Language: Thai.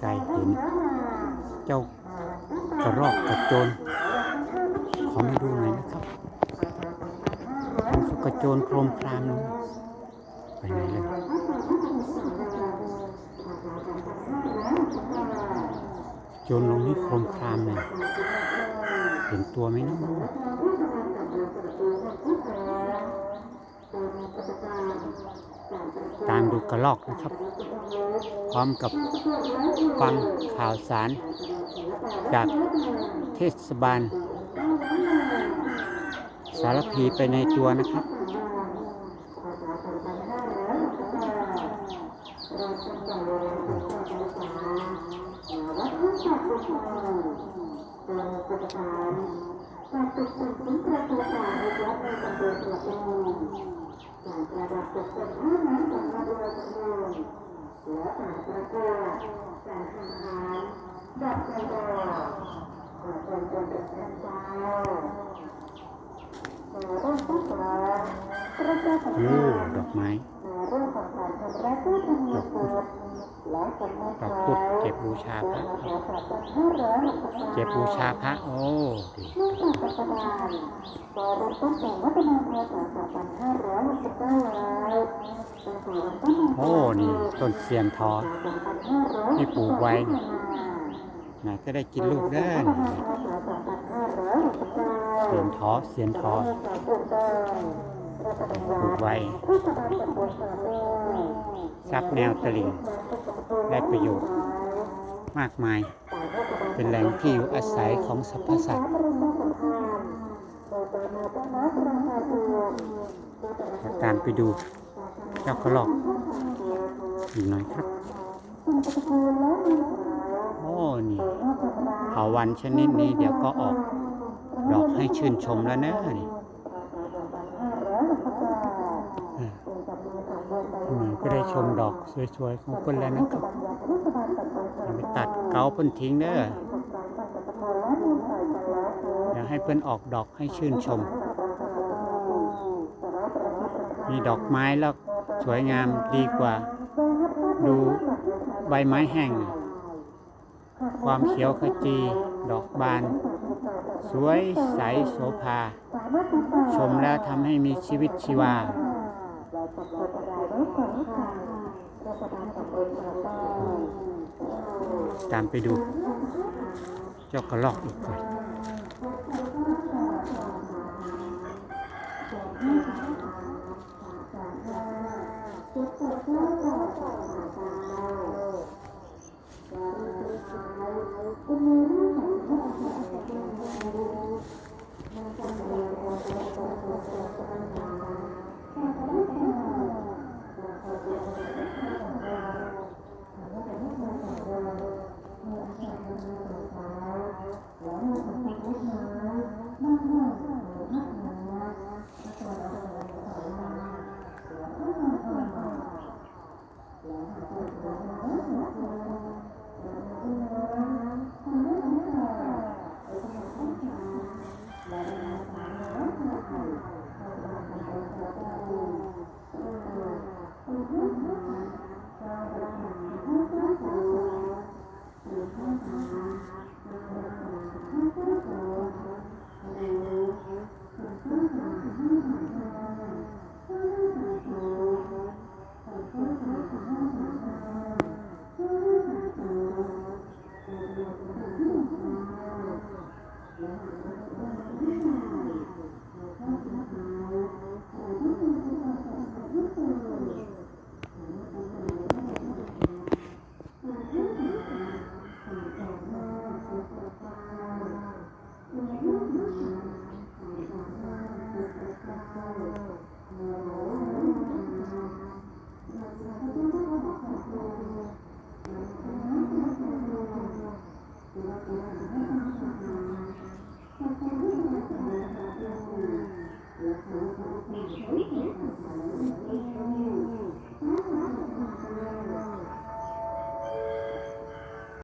ไกลเห็น เจ้ากระรอกกระโจน ขอมาดูหน่อยนะครับมันกระโจนโครมครามลงไปไหนเลยโจนลงนี่โครมครามเลยเห็นตัวไหมนะ ตามดูกระลอกนะครับ พร้อมกับฟังข่าวสาร จากเทศบาล สารพีไปในตัวนะครับโอ้ ดอกไม้ดอกพุธดอก พุธเก็บบูชาพระเก็บบูชาพระโอ้ดีโอ้นี่ต้นเสียนทอที่ปลูกไว้น่ะจะได้กินลูกเด้เสียนทอเสียนทอ ปลูกไว้ซับแนวตลิ่งได้ประโยชน์มากมาย เป็นแหล่งที่อยู่อาศัยของสรรพสัตว์ตามไปดูเจ้ากระรอกอีกหน่อยครับ โอ้นี่เถาวันชนิดนี้เดี๋ยวก็ออก ดอกให้ชื่นชมแล้วเนอะนี่ ก็ได้ชมดอกสวยๆของเพิ่นแล้วนะครับอย่าไปตัดเกาเพิ่นทิ้งเด้ออยากให้เพิ่นออกดอกให้ชื่นชม มีดอกไม้แล้วสวยงามดีกว่า ดูใบไม้แห้ง ความเขียวขจี ดอกบาน สวยใสโสภา ชมแล้วทำให้มีชีวิตชีวา ตามไปดู เจ้ากระลอกอีกคนอืม